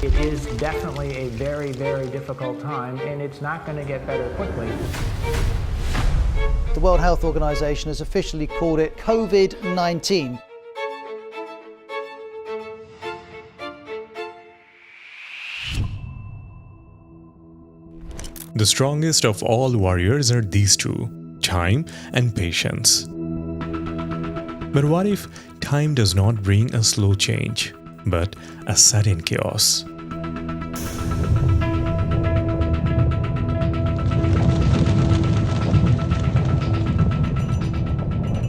It is definitely a very, very difficult time, and it's not going to get better quickly. The World Health Organization has officially called it COVID 19. The strongest of all warriors are these two time and patience. But what if time does not bring a slow change, but a sudden chaos?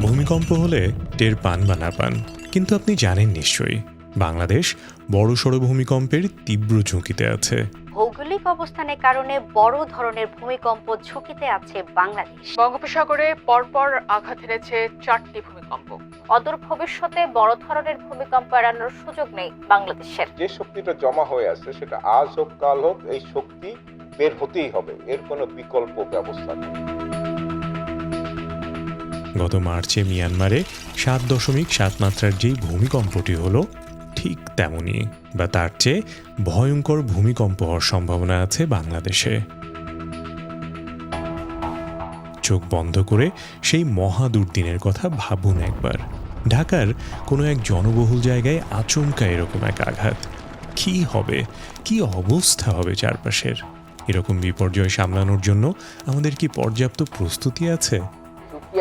ভূমিকম্প হলে টের পান বা না পান, কিন্তু আপনি জানেন নিশ্চয়ই, বাংলাদেশ বড়সড় ভূমিকম্পের তীব্র ঝুঁকিতে আছে ভৌগোলিক অবস্থানের কারণে বড় ধরনের ভূমিকম্প ঝুঁকিতে আছে বাংলাদেশ। বঙ্গোপসাগরে পরপর আঘাত হেরেছে চারটি ভূমিকম্প। অদূর ভবিষ্যতে বড় ধরনের ভূমিকম্প এড়ানোর সুযোগ নেই বাংলাদেশের। যে শক্তিটা জমা হয়ে আছে সেটা আজ হোক কাল হোক এই শক্তি বের হতেই হবে। এর কোনো বিকল্প ব্যবস্থা নেই। গত মার্চে মিয়ানমারে সাত দশমিক সাত মাত্রার যেই ভূমিকম্পটি হলো ঠিক তেমনই, বা তার চেয়ে ভয়ঙ্কর ভূমিকম্প হওয়ার সম্ভাবনা আছে বাংলাদেশে। চোখ বন্ধ করে সেই মহা দুর্দিনের কথা ভাবুন একবার। ঢাকার কোনো এক জনবহুল জায়গায় আচমকা এরকম এক আঘাত। কি হবে? কি অবস্থা হবে চারপাশের? এরকম বিপর্যয় সামলানোর জন্য আমাদের কি পর্যাপ্ত প্রস্তুতি আছে?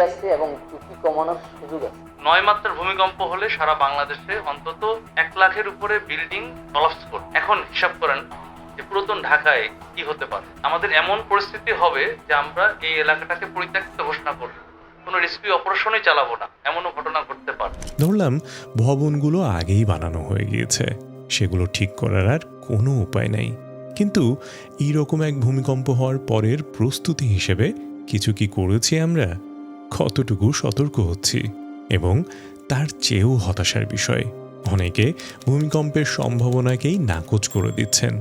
আছে এবং কমানোর সুযোগ আছে। নয় মাত্রার ভূমিকম্প হলে সারা বাংলাদেশে অন্তত এক লাখের উপরে বিল্ডিং কলাপস করবে এখন হিসাব করেন যে পুরাতন ঢাকায় কি হতে পারে। আমাদের এমন পরিস্থিতি হবে যে আমরা এই এলাকাটাকে পরিত্যক্ত ঘোষণা করব। কোনো রেস্কিউ অপারেশনই চালাবো না। এমনও ঘটনা ঘটতে পারে। ধরলাম ভবনগুলো আগেই বানানো হয়ে গিয়েছে। সেগুলো ঠিক করার আর কোনো উপায় নেই। কিন্তু এইরকম এক ভূমিকম্প হওয়ার পরের প্রস্তুতি হিসেবে কিছু কি করেছি আমরা? কতটুকু সতর্ক হচ্ছি? এবং তার চেয়েও হতাশার বিষয়। অনেকে ভূমিকম্পের সম্ভাবনাকেই নাকচ করে দিচ্ছেন।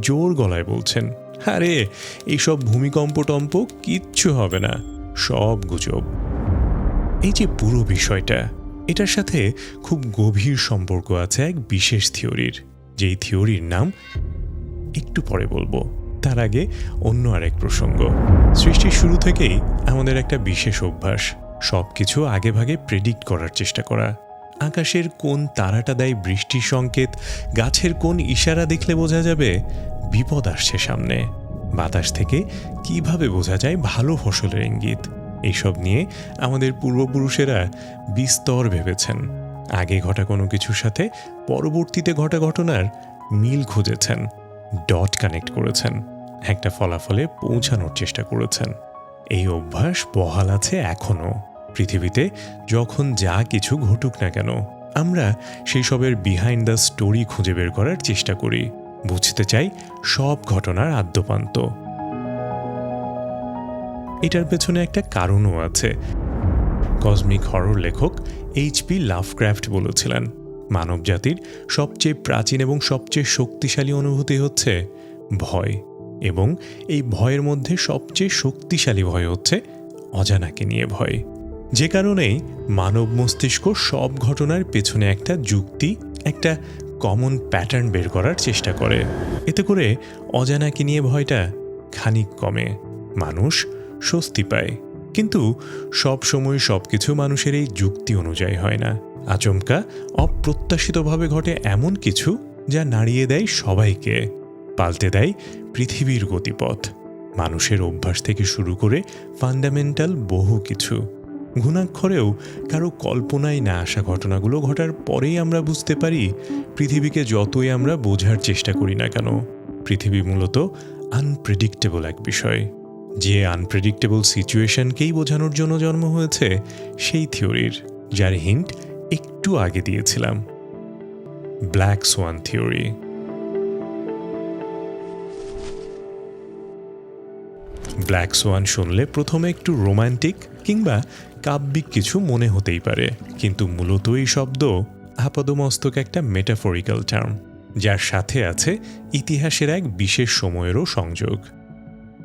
জোর গলায় বলছেন, আরে এইসব ভূমিকম্প টম্প কিচ্ছু হবে না, সব গুজব। এই যে পুরো বিষয়টা, এটার সাথে খুব গভীর সম্পর্ক আছে এক বিশেষ থিওরির। যেই থিওরির নাম একটু পরে বলব, তার আগে অন্য আরেক প্রসঙ্গ। সৃষ্টির শুরু থেকেই আমাদের একটা বিশেষ অভ্যাস সব কিছু আগেভাগে প্রেডিক্ট করার চেষ্টা করা। আকাশের কোন তারাটা দেয় বৃষ্টির সংকেত, গাছের কোন ইশারা দেখলে বোঝা যাবে? বিপদ আসছে সামনে। বাতাস থেকে কীভাবে বোঝা যায় ভালো ফসলের ইঙ্গিত? এইসব নিয়ে আমাদের পূর্বপুরুষেরা বিস্তর ভেবেছেন। আগে ঘটা কোনো কিছুর সাথে পরবর্তীতে ঘটা ঘটনার মিল খুঁজেছেন। ডট কানেক্ট করেছেন। একটা ফলাফলে পৌঁছানোর চেষ্টা করেছেন। এই অভ্যাস বহাল আছে এখনও পৃথিবীতে যখন যা কিছু ঘটুক না কেন, আমরা সেই সবের বিহাইন্ড দ্য স্টোরি খুঁজে বের করার চেষ্টা করি। বুঝতে চাই সব ঘটনার আদ্যপান্ত। এটার পেছনে একটা কারণও আছে। কসমিক হরর লেখক এইচপি লাভক্রাফট বলেছিলেন, মানবজাতির সবচেয়ে প্রাচীন এবং সবচেয়ে শক্তিশালী অনুভূতি হচ্ছে ভয়। এবং এই ভয়ের মধ্যে সবচেয়ে শক্তিশালী ভয় হচ্ছে অজানাকে নিয়ে ভয়। যে কারণেই মানব মস্তিষ্ক সব ঘটনার পেছনে একটা যুক্তি, একটা কমন প্যাটার্ন বের করার চেষ্টা করে। এতে করে অজানাকে নিয়ে ভয়টা খানিক কমে, মানুষ স্বস্তি পায়। কিন্তু সব সময় সব কিছু মানুষের এই যুক্তি অনুযায়ী হয় না। আচমকা অপ্রত্যাশিতভাবে ঘটে এমন কিছু যা নাড়িয়ে দেয় সবাইকে। পাল্টে দেয় পৃথিবীর গতিপথ। মানুষের অভ্যাস থেকে শুরু করে ফান্ডামেন্টাল বহু কিছু। ঘুণাক্ষরেও কারও কল্পনায় না আসা ঘটনাগুলো ঘটার পরেই আমরা বুঝতে পারি, পৃথিবীকে যতই আমরা বোঝার চেষ্টা করি না কেন, পৃথিবী মূলত আনপ্রেডিক্টেবল এক বিষয়। যে আনপ্রেডিক্টেবল সিচুয়েশনকেই বোঝানোর জন্য জন্ম হয়েছে, সেই থিওরির, যার হিন্ট একটু আগে দিয়েছিলাম। Black swan theory black swan শুনলে প্রথমে একটু রোমান্টিক কিংবা কাব্যিক কিছু মনে হতেই পারে। কিন্তু মূলত এই শব্দ আপাদমস্তক একটা মেটাফরিক্যাল টার্ম যার সাথে আছে ইতিহাসের এক বিশেষ সময়েরও সংযোগ।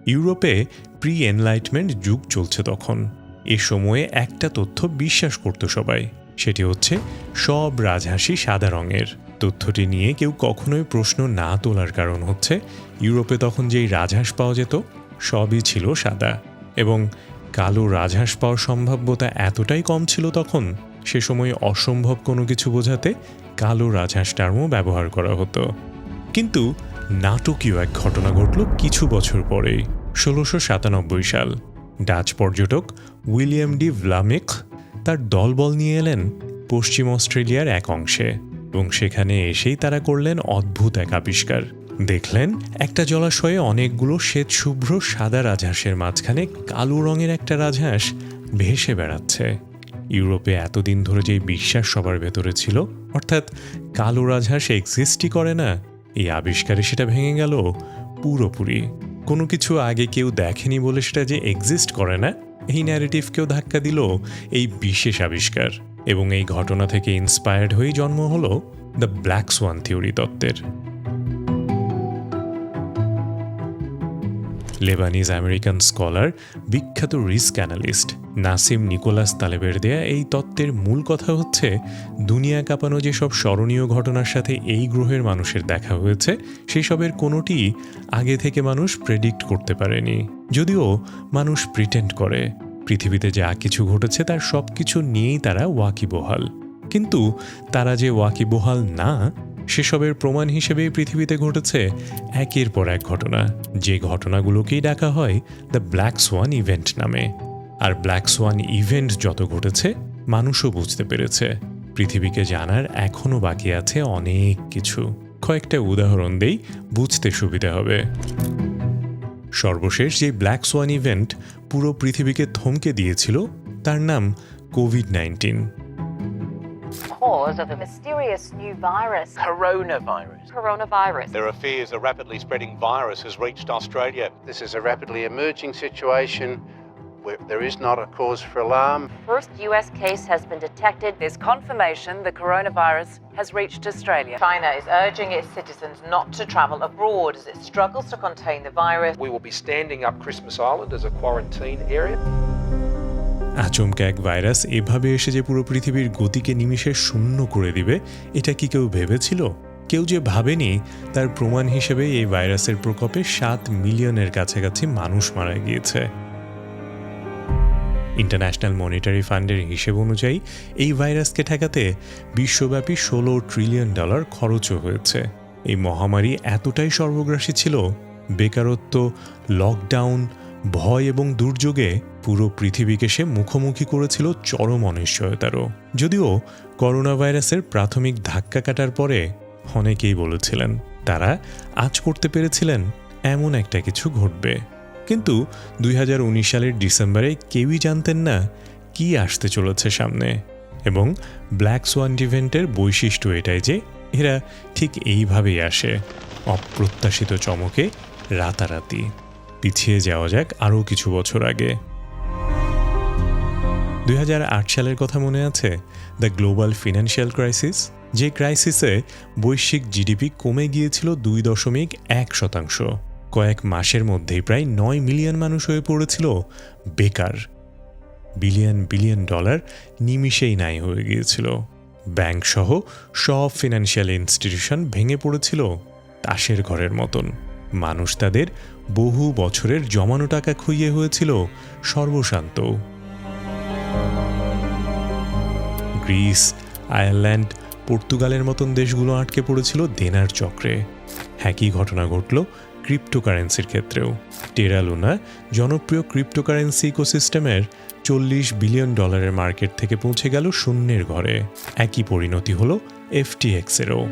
ইউরোপে প্রি এনলাইটমেন্ট যুগ চলছে তখন। এ সময়ে একটা তথ্য বিশ্বাস করত সবাই, সেটি হচ্ছে সব রাজহাঁসই সাদা রঙের। তথ্যটি নিয়ে কেউ কখনোই প্রশ্ন না তোলার কারণ হচ্ছে, ইউরোপে তখন যেই রাজহাঁস পাওয়া যেত সবই ছিল সাদা এবং কালো রাজহাঁস পাওয়ার সম্ভাব্যতা এতটাই কম ছিল তখন, সে সময় অসম্ভব কোনো কিছু বোঝাতে কালো রাজহাঁস টার্মও ব্যবহার করা হতো। কিন্তু নাটকীয় এক ঘটনা ঘটল কিছু বছর পরেই, ষোলোশো সাতানব্বই সাল। ডাচ পর্যটক উইলিয়াম ডি ভ্লামিক তার দলবল নিয়ে এলেন পশ্চিম অস্ট্রেলিয়ার এক অংশে এবং সেখানে এসেই তারা করলেন অদ্ভুত এক আবিষ্কার। দেখলেন, একটা জলাশয়ে অনেকগুলো শ্বেত শুভ্র সাদা রাজহাঁসের মাঝখানে কালো রঙের একটা রাজহাঁস ভেসে বেড়াচ্ছে। ইউরোপে এতদিন ধরে যে বিশ্বাস সবার ভেতরে ছিল, অর্থাৎ কালো রাজহাঁস এক্সিস্টই করে না, এই আবিষ্কারে সেটা ভেঙে গেল পুরোপুরি। কোনো কিছু আগে কেউ দেখেনি বলে সেটা যে এক্সিস্ট করে না, এই ন্যারেটিভকেও ধাক্কা দিল এই বিশেষ আবিষ্কার। এবং এই ঘটনা থেকে ইন্সপায়ার্ড হয়েই জন্ম হলো দ্য ব্ল্যাক সোয়ান থিওরি তত্ত্বের। লেবানিজ আমেরিকান স্কলার বিখ্যাত রিস্ক অ্যানালিস্ট নাসিম নিকোলাস তালেবের দেয়া এই তত্ত্বের মূল কথা হচ্ছে, দুনিয়া কাঁপানো যেসব স্মরণীয় ঘটনার সাথে এই গ্রহের মানুষের দেখা হয়েছে, সেসবের কোনোটি আগে থেকে মানুষ প্রেডিক্ট করতে পারেনি। যদিও মানুষ প্রিটেন্ড করে, পৃথিবীতে যা কিছু ঘটেছে তার সব কিছু নিয়েই তারা ওয়াকিবহাল। কিন্তু তারা যে ওয়াকিবহাল না সেসবের প্রমাণ হিসেবে পৃথিবীতে ঘটেছে একের পর এক ঘটনা। যে ঘটনাগুলোকেই ডাকা হয় দ্য ব্ল্যাক সোয়ান ইভেন্ট নামে। আর ব্ল্যাক সোয়ান ইভেন্ট যত ঘটেছে, মানুষও বুঝতে পেরেছে। পৃথিবীকে জানার এখনও বাকি আছে অনেক কিছু। কয়েকটা উদাহরণ দেই, বুঝতে সুবিধা হবে। সর্বশেষ যে ব্ল্যাক সোয়ান ইভেন্ট পুরো পৃথিবীকে থমকে দিয়েছিল, তার নাম COVID nineteen. Cause of a mysterious new virus. Coronavirus. Coronavirus. There are fears a rapidly spreading virus has reached Australia. This is a rapidly emerging situation where there is not a cause for alarm. First US case has been detected. There's confirmation the coronavirus has reached Australia. China is urging its citizens not to travel abroad as it struggles to contain the virus. We will be standing up Christmas Island as a quarantine area. আচমকা এক virus এভাবে এসে যে পুরো পৃথিবীর গতিকে নিমিষে শূন্য করে দিবে, এটা কি কেউ ভেবেছিল? কেউ যে ভাবেনি, তার প্রমাণ হিসেবে এই ভাইরাসের প্রকোপে সাত মিলিয়নের কাছাকাছি মানুষ মারা গিয়েছে। ইন্টারন্যাশনাল মনিটারি ফান্ডের হিসেব অনুযায়ী, এই ভাইরাসকে ঠেকাতে বিশ্বব্যাপী ষোলো ট্রিলিয়ন ডলার খরচও হয়েছে। এই মহামারী এতটাই সর্বগ্রাসী ছিল, বেকারত্ব, লকডাউন, ভয় এবং দুর্যোগে পুরো পৃথিবীকে সে মুখোমুখি করেছিল চরম অনিশ্চয়তারও। যদিও করোনা ভাইরাসের প্রাথমিক ধাক্কা কাটার পরে অনেকেই বলেছিলেন, তারা আজ করতে পেরেছিলেন এমন একটা কিছু ঘটবে। কিন্তু দুই হাজার উনিশ সালের ডিসেম্বরে কেউই জানতেন না কি আসতে চলেছে সামনে। এবং ব্ল্যাক সোয়ান ইভেন্টের বৈশিষ্ট্য এটাই যে, এরা ঠিক এইভাবেই আসে, অপ্রত্যাশিত চমকে রাতারাতি। পিছিয়ে যাওয়া যাক আরও কিছু বছর আগে। দুই হাজার আট সালের কথা মনে আছে? দ্য গ্লোবাল ফিনান্সিয়াল ক্রাইসিস যে ক্রাইসিসে বৈশ্বিক জিডিপি কমে গিয়েছিল দুই দশমিক এক শতাংশ। কয়েক মাসের মধ্যেই প্রায় নয় মিলিয়ন মানুষ হয়ে পড়েছিল। বেকার। বিলিয়ন বিলিয়ন ডলার নিমিষেই নাই হয়ে গিয়েছিল। ব্যাংক সহ সব ফিনান্সিয়াল ইনস্টিটিউশন ভেঙে পড়েছিল তাসের ঘরের মতন। মানুষ তাদের বহু বছরের জমানো টাকা খুইয়ে হয়েছিল। সর্বশান্ত। গ্রিস, আয়ারল্যান্ড, পর্তুগালের মতন দেশগুলো আটকে পড়েছিল দেনার চক্রে। একই ঘটনা ঘটল ক্রিপ্টোকারেন্সির ক্ষেত্রেও। টেরালুনা জনপ্রিয় ক্রিপ্টোকারেন্সি ইকোসিস্টেমের চল্লিশ বিলিয়ন ডলারের মার্কেট থেকে পৌঁছে গেল শূন্যের ঘরে। একই পরিণতি হল এফটিএক্সেরও।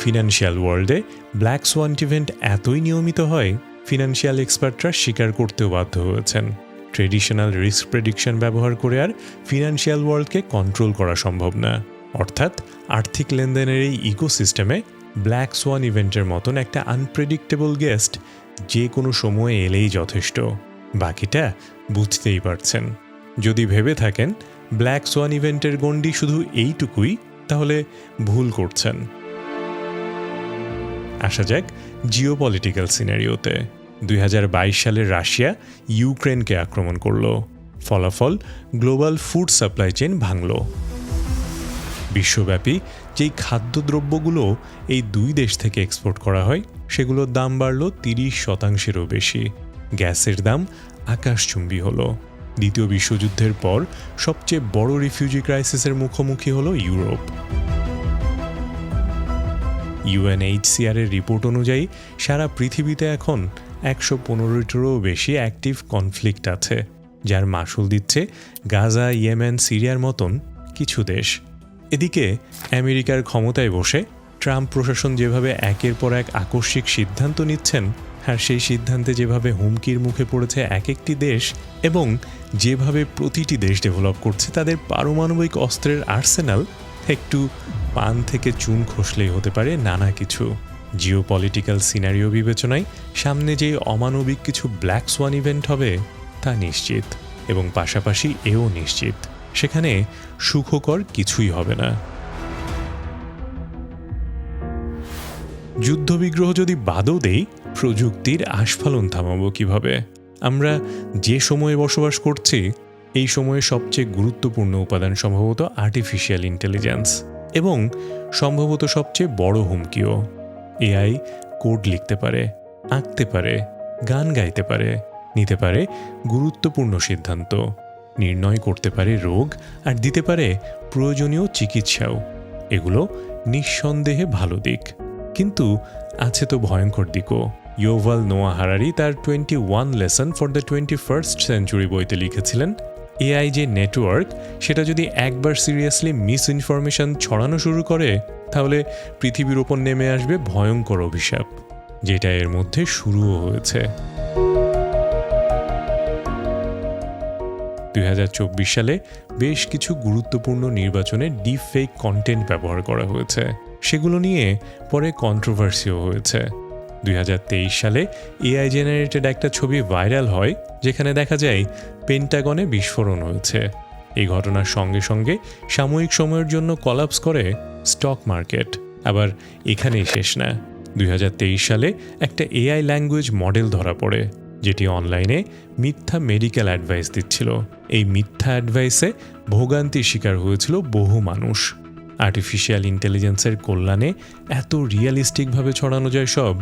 ফিনান্সিয়াল ওয়ার্ল্ডে ব্ল্যাক সোয়ান ইভেন্ট এতই নিয়মিত হয়, ফিনান্সিয়াল এক্সপার্টরা স্বীকার করতেও বাধ্য হয়েছেন। ট্রেডিশনাল রিস্ক প্রেডিকশন ব্যবহার করে আর ফিনান্সিয়াল ওয়ার্ল্ডকে কন্ট্রোল করা সম্ভব না। অর্থাৎ আর্থিক লেনদেনের এই ইকোসিস্টেমে ব্ল্যাক সোয়ান ইভেন্টের মতন একটা আনপ্রেডিক্টেবল গেস্ট যে কোনো সময়ে এলেই যথেষ্ট। বাকিটা বুঝতেই পারছেন। যদি ভেবে থাকেন, ব্ল্যাক সোয়ান ইভেন্টের গণ্ডি শুধু এইটুকুই, তাহলে ভুল করছেন। আসা যাক জিও পলিটিক্যাল সিনারিওতে। দুই হাজার বাইশ সালে রাশিয়া ইউক্রেনকে আক্রমণ করল। ফলাফল, গ্লোবাল ফুড সাপ্লাই চেন ভাঙল। বিশ্বব্যাপী যেই খাদ্যদ্রব্যগুলো এই দুই দেশ থেকে এক্সপোর্ট করা হয়, সেগুলোর দাম বাড়ল তিরিশ শতাংশেরও বেশি। গ্যাসের দাম আকাশচুম্বী হলো। দ্বিতীয় বিশ্বযুদ্ধের পর সবচেয়ে বড় রিফিউজি ক্রাইসিসের মুখোমুখি হল ইউরোপ। ইউএনএইচসিআর এর রিপোর্ট অনুযায়ী সারা পৃথিবীতে এখন একশো পনেরোটিরও বেশি অ্যাক্টিভ কনফ্লিক্ট আছে, যার মাসুল দিচ্ছে গাজা, ইয়েমেন, সিরিয়ার মতন কিছু দেশ। এদিকে আমেরিকার ক্ষমতায় বসে ট্রাম্প প্রশাসন যেভাবে একের পর এক আকস্মিক সিদ্ধান্ত নিচ্ছেন, আর সেই সিদ্ধান্তে যেভাবে হুমকির মুখে পড়েছে এক একটি দেশ এবং যেভাবে প্রতিটি দেশ ডেভেলপ করছে তাদের পারমাণবিক অস্ত্রের আর্সেনাল, একটু পান থেকে চুন খসলেই হতে পারে নানা কিছু। জিও পলিটিক্যাল সিনারিও বিবেচনায় সামনে যে অমানবিক কিছু ব্ল্যাক সোয়ান ইভেন্ট হবে, তা নিশ্চিত এবং পাশাপাশি এও নিশ্চিত। সেখানে সুখকর কিছুই হবে না। যুদ্ধবিগ্রহ যদি বাদও দেই, প্রযুক্তির আস্ফালন থামাবো কীভাবে? আমরা যে সময়ে বসবাস করছি, এই সময়ে সবচেয়ে গুরুত্বপূর্ণ উপাদান সম্ভবত আর্টিফিশিয়াল ইন্টেলিজেন্স এবং সম্ভবত সবচেয়ে বড় হুমকিও। এআই কোড লিখতে পারে, আঁকতে পারে, গান গাইতে পারে, নিতে পারে গুরুত্বপূর্ণ সিদ্ধান্ত, নির্ণয় করতে পারে রোগ আর দিতে পারে প্রয়োজনীয় চিকিৎসাও। এগুলো নিঃসন্দেহে ভালো দিক। কিন্তু আছে তো ভয়ঙ্কর দিকও। ইয়োভাল নোয়া হারারি তার twenty one lesson for the twenty first century বইতে লিখেছিলেন এআই যে নেটওয়ার্ক সেটা যদি একবার সিরিয়াসলি মিস ইনফরমেশন ছড়ানো শুরু করে, তাহলে পৃথিবীর ওপর নেমে আসবে ভয়ঙ্কর অভিশাপ, যেটা এর মধ্যে শুরুও হয়েছে। দুই হাজার চব্বিশ সালে বেশ কিছু গুরুত্বপূর্ণ নির্বাচনে ডিপ ফেক কন্টেন্ট ব্যবহার করা হয়েছে। সেগুলো নিয়ে পরে কন্ট্রোভার্সিও হয়েছে। দুই হাজার তেইশ সালে এআই জেনারেটেড একটা ছবি ভাইরাল হয়, যেখানে দেখা যায় পেন্টাগনে বিস্ফোরণ হয়েছে। এই ঘটনার সঙ্গে সঙ্গে সাময়িক সময়ের জন্য কলাপস করে স্টক মার্কেট, আবার এখানেই শেষ না। দুই হাজার তেইশ সালে একটা এআই ল্যাঙ্গুয়েজ মডেল ধরা পড়ে, যেটি অনলাইনে মিথ্যা মেডিকেল অ্যাডভাইস দিচ্ছিল। এই মিথ্যা অ্যাডভাইসে ভোগান্তির শিকার হয়েছিল বহু মানুষ। আর্টিফিশিয়াল ইন্টেলিজেন্সের কল্যাণে এত রিয়ালিস্টিকভাবে ছড়ানো যায় সব,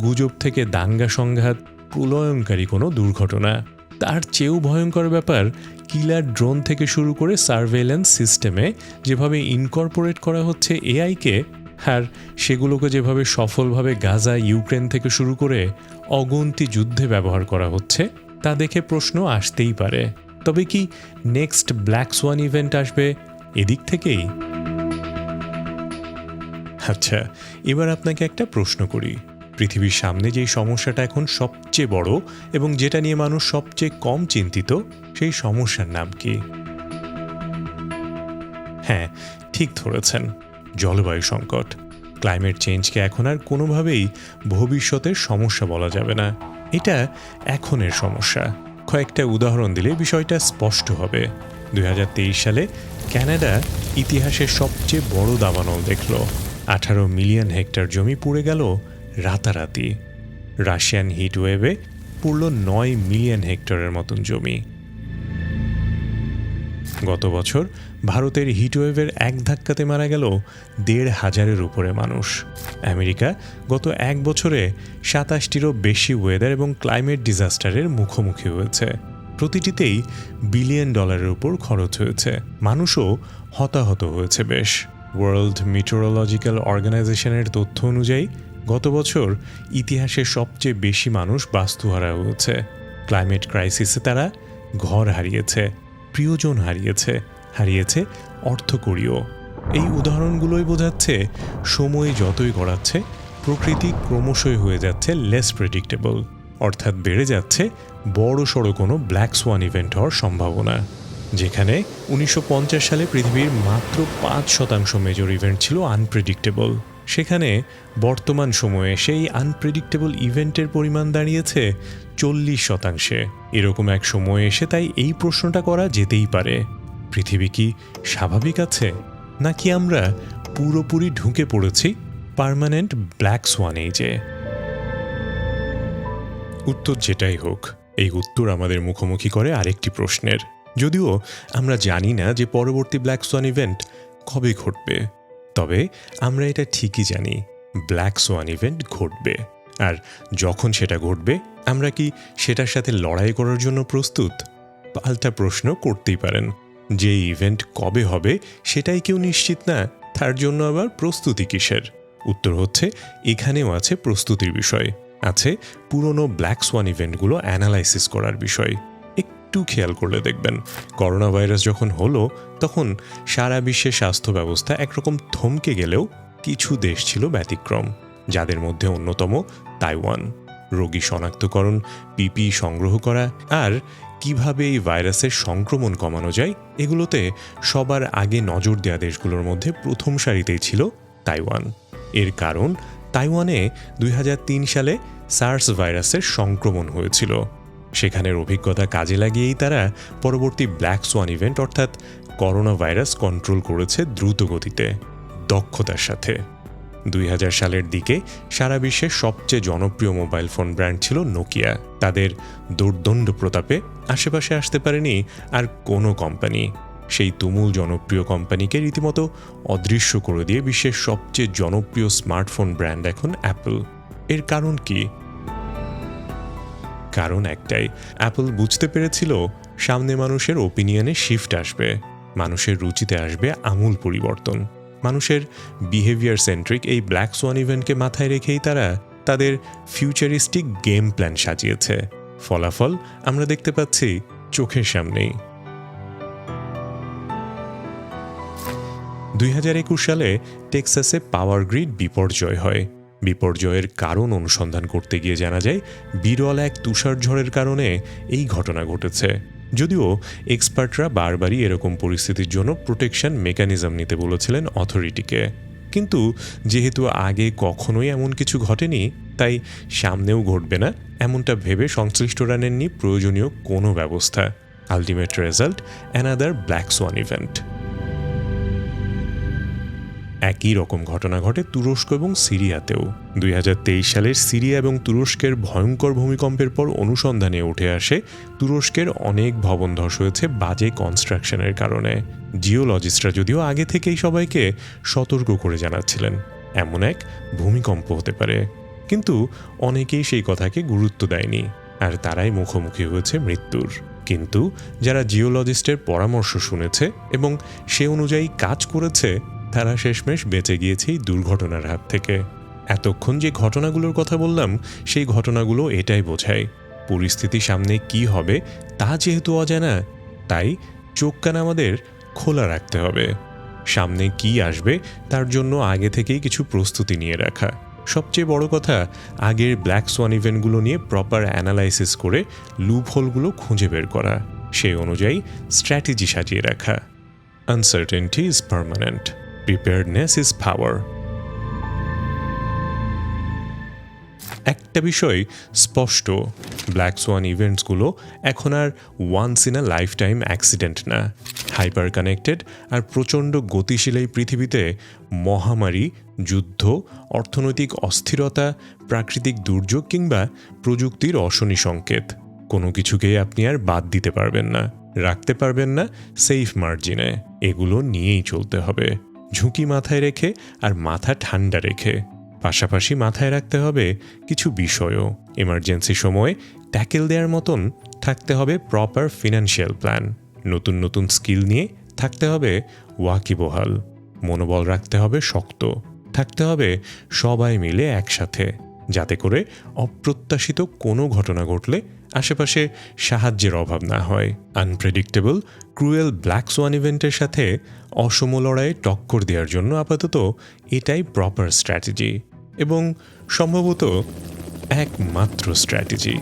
গুজব থেকে দাঙ্গা সংঘাত প্রলয়ঙ্কারী কোনো দুর্ঘটনা। তার চেয়েও ভয়ঙ্কর ব্যাপার কিলার ড্রোন থেকে শুরু করে সার্ভেলেন্স সিস্টেমে যেভাবে ইনকর্পোরেট করা হচ্ছে এআইকে আর সেগুলোকে যেভাবে সফলভাবে গাজা, ইউক্রেন থেকে শুরু করে অগন্তি যুদ্ধে ব্যবহার করা হচ্ছে, তা দেখে প্রশ্ন আসতেই পারে। তবে কি নেক্সট ব্ল্যাক সোয়ান ইভেন্ট আসবে, এদিক থেকেই? আচ্ছা এবার আপনাকে একটা প্রশ্ন করি। পৃথিবীর সামনে যেই সমস্যাটা এখন সবচেয়ে বড় এবং যেটা নিয়ে মানুষ সবচেয়ে কম চিন্তিত, সেই সমস্যার নাম কি? হ্যাঁ ঠিক ধরেছেন, জলবায়ু সংকট। ক্লাইমেট চেঞ্জকে এখন আর কোনোভাবেই ভবিষ্যতের সমস্যা বলা যাবে না। এটা এখনের সমস্যা। কয়েকটা উদাহরণ দিলে বিষয়টা স্পষ্ট হবে। দুই হাজার তেইশ সালে ক্যানাডা ইতিহাসের সবচেয়ে বড় দাবানল দেখল। আঠারো মিলিয়ন হেক্টর জমি পুড়ে গেল রাতারাতি। রাশিয়ান হিটওয়েভে পুড়ল নয় মিলিয়ন হেক্টরের মতন জমি। গত বছর ভারতের হিটওয়েভের এক ধাক্কাতে মারা গেল দেড় হাজারের উপরে মানুষ। আমেরিকা গত এক বছরে সাতাশটিরও বেশি ওয়েদার এবং ক্লাইমেট ডিজাস্টারের মুখোমুখি হয়েছে। প্রতিটিতেই বিলিয়ন ডলারের উপর খরচ হয়েছে। মানুষও হতাহত হয়েছে বেশ। ওয়ার্ল্ড মিটোরোলজিক্যাল অর্গানাইজেশনের তথ্য অনুযায়ী, গত বছর ইতিহাসে সবচেয়ে বেশি মানুষ বাস্তুহারা হয়েছে। ক্লাইমেট ক্রাইসিসে তারা ঘর হারিয়েছে, প্রিয়জন হারিয়েছে হারিয়েছে অর্থকরীয় এই উদাহরণগুলোই বোঝাচ্ছে, সময় যতই গড়াচ্ছে, প্রকৃতি ক্রমশই হয়ে যাচ্ছে লেস প্রেডিক্টেবল অর্থাৎ বেড়ে যাচ্ছে বড় সড়ো কোনো ব্ল্যাক সোয়ান ইভেন্ট হওয়ার সম্ভাবনা। যেখানে উনিশশো পঞ্চাশ সালে পৃথিবীর মাত্র পাঁচ শতাংশ মেজর ইভেন্ট ছিল আনপ্রেডিক্টেবল সেখানে বর্তমান সময়ে সেই আনপ্রেডিক্টেবল ইভেন্টের পরিমাণ দাঁড়িয়েছে চল্লিশ শতাংশে। এরকম এক সময়ে এসে তাই এই প্রশ্নটা করা যেতেই পারে। পৃথিবী কি স্বাভাবিক আছে? নাকি আমরা পুরোপুরি ঢুকে পড়েছি পার্মানেন্ট ব্ল্যাক সোয়ান এজে উত্তর যেটাই হোক, এই উত্তর আমাদের মুখোমুখি করে আরেকটি প্রশ্নের। যদিও আমরা জানি না যে পরবর্তী ব্ল্যাক সোয়ান ইভেন্ট কবে ঘটবে। তবে আমরা এটা ঠিকই জানি ব্ল্যাক সোয়ান ইভেন্ট ঘটবে। আর যখন সেটা ঘটবে, আমরা কি সেটার সাথে লড়াই করার জন্য প্রস্তুত? পাল্টা প্রশ্ন করতেই পারেন। যে ইভেন্ট কবে হবে, সেটাই কেউ নিশ্চিত না, তার জন্য আবার প্রস্তুতি কিসের? উত্তর হচ্ছে, এখানেও আছে প্রস্তুতির বিষয়। আছে পুরনো ব্ল্যাক সোয়ান ইভেন্টগুলো অ্যানালাইসিস করার বিষয়। একটু খেয়াল করলে দেখবেন করোনা ভাইরাস যখন হলো, তখন সারা বিশ্বের স্বাস্থ্য ব্যবস্থা একরকম থমকে গেলেও কিছু দেশ ছিল ব্যতিক্রম, যাদের মধ্যে অন্যতম তাইওয়ান। রোগী শনাক্তকরণ, পিপি সংগ্রহ করা আর কীভাবে এই ভাইরাসের সংক্রমণ কমানো যায়, এগুলোতে সবার আগে নজর দেওয়া দেশগুলোর মধ্যে প্রথম সারিতেই ছিল তাইওয়ান। এর কারণ, তাইওয়ানে দুই হাজার তিন সালে সার্স ভাইরাসের সংক্রমণ হয়েছিল। সেখানের অভিজ্ঞতা কাজে লাগিয়েই তারা পরবর্তী ব্ল্যাক সোয়ান ইভেন্ট অর্থাৎ করোনা ভাইরাস কন্ট্রোল করেছে দ্রুত গতিতে দক্ষতার সাথে। দুই হাজার সালের দিকে সারা বিশ্বের সবচেয়ে জনপ্রিয় মোবাইল ফোন ব্র্যান্ড ছিল নোকিয়া তাদের দুর্দণ্ড প্রতাপে আশেপাশে আসতে পারেনি আর কোনো কোম্পানি সেই তুমুল জনপ্রিয় কোম্পানিকে রীতিমতো অদৃশ্য করে দিয়ে বিশ্বের সবচেয়ে জনপ্রিয় স্মার্টফোন ব্র্যান্ড এখন অ্যাপল এর কারণ কি? কারণ একটাই। অ্যাপল বুঝতে পেরেছিল সামনে মানুষের ওপিনিয়নে শিফট আসবে। মানুষের রুচিতে আসবে আমূল পরিবর্তন। মানুষের বিহেভিয়ার সেন্ট্রিক এই ব্ল্যাক সোয়ান ইভেন্টকে মাথায় রেখেই তারা তাদের ফিউচারিস্টিক গেম প্ল্যান সাজিয়েছে। ফলাফল আমরা দেখতে পাচ্ছি চোখের সামনেই। দুই হাজার একুশ সালে টেক্সাসে পাওয়ার গ্রিড বিপর্যয় হয়। বিপর্যয়ের কারণ অনুসন্ধান করতে গিয়ে জানা যায়, বিরল এক তুষার ঝড়ের কারণে এই ঘটনা ঘটেছে। যদিও এক্সপার্টরা বারবারই এরকম পরিস্থিতির জন্য প্রোটেকশন মেকানিজম নিতে বলেছিলেন অথরিটিকে। কিন্তু যেহেতু আগে কখনোই এমন কিছু ঘটেনি, তাই সামনেও ঘটবে না, এমনটা ভেবে সংশ্লিষ্টরা নেননি প্রয়োজনীয় কোনো ব্যবস্থা। Ultimate result another black swan event একই রকম ঘটনা ঘটে তুরস্ক এবং সিরিয়াতেও। দুই হাজার তেইশ সালের সিরিয়া এবং তুরস্কের ভয়ঙ্কর ভূমিকম্পের পর অনুসন্ধানে উঠে আসে তুরস্কের অনেক ভবন ধস হয়েছে বাজে কনস্ট্রাকশনের কারণে। জিওলজিস্টরা যদিও আগে থেকেই সবাইকে সতর্ক করে জানাচ্ছিলেন, এমন এক ভূমিকম্প হতে পারে। কিন্তু অনেকেই সেই কথাকে গুরুত্ব দেয়নি, আর তারাই মুখোমুখি হয়েছে মৃত্যুর। কিন্তু যারা জিওলজিস্টের পরামর্শ শুনেছে এবং সে অনুযায়ী কাজ করেছে তারা শেষমেশ বেঁচে গিয়েছে দুর্ঘটনার হাত থেকে। এতক্ষণ যে ঘটনাগুলোর কথা বললাম, সেই ঘটনাগুলো এটাই বোঝায়। পরিস্থিতি সামনে কি হবে, তা যেহেতু অজানা, তাই চোখ কান আমাদের খোলা রাখতে হবে। সামনে কি আসবে, তার জন্য আগে থেকেই কিছু প্রস্তুতি নিয়ে রাখা। সবচেয়ে বড় কথা, আগের ব্ল্যাক সোয়ান ইভেন্টগুলো নিয়ে প্রপার অ্যানালাইসিস করে লুপ হোলগুলো খুঁজে বের করা। সেই অনুযায়ী স্ট্র্যাটেজি সাজিয়ে রাখা। Uncertainty is permanent preparedness is power একটা বিষয় স্পষ্ট ব্ল্যাক সোয়ান ইভেন্টসগুলো এখন আর once in a lifetime accident না। হাইপার কানেক্টেড আর প্রচণ্ড গতিশীল এই পৃথিবীতে মহামারী, যুদ্ধ, অর্থনৈতিক অস্থিরতা, প্রাকৃতিক দুর্যোগ কিংবা প্রযুক্তির অশনি সংকেত। কোনো কিছুকেই আপনি আর বাদ দিতে পারবেন না। রাখতে পারবেন না সেফ মার্জিনে এগুলো নিয়েই চলতে হবে। ঝুঁকি মাথায় রেখে আর মাথা ঠান্ডা রেখে। পাশাপাশি মাথায় রাখতে হবে কিছু বিষয়ও। এমার্জেন্সি সময়ে ট্যাকেল দেওয়ার মতন থাকতে হবে প্রপার ফিনান্সিয়াল প্ল্যান নতুন নতুন স্কিল নিয়ে থাকতে হবে ওয়াকিবহাল। মনোবল রাখতে হবে শক্ত। থাকতে হবে সবাই মিলে একসাথে। যাতে করে অপ্রত্যাশিত কোনো ঘটনা ঘটলে আশেপাশে সাহায্যের অভাব না হয়। আনপ্রেডিক্টেবল ক্রুয়েল ব্ল্যাক সোয়ান ইভেন্টের সাথে অসম লড়াইয়ে টক্কর দেওয়ার জন্য আপাতত এটাই প্রপার স্ট্র্যাটেজি এবং সম্ভবত একমাত্র স্ট্র্যাটেজি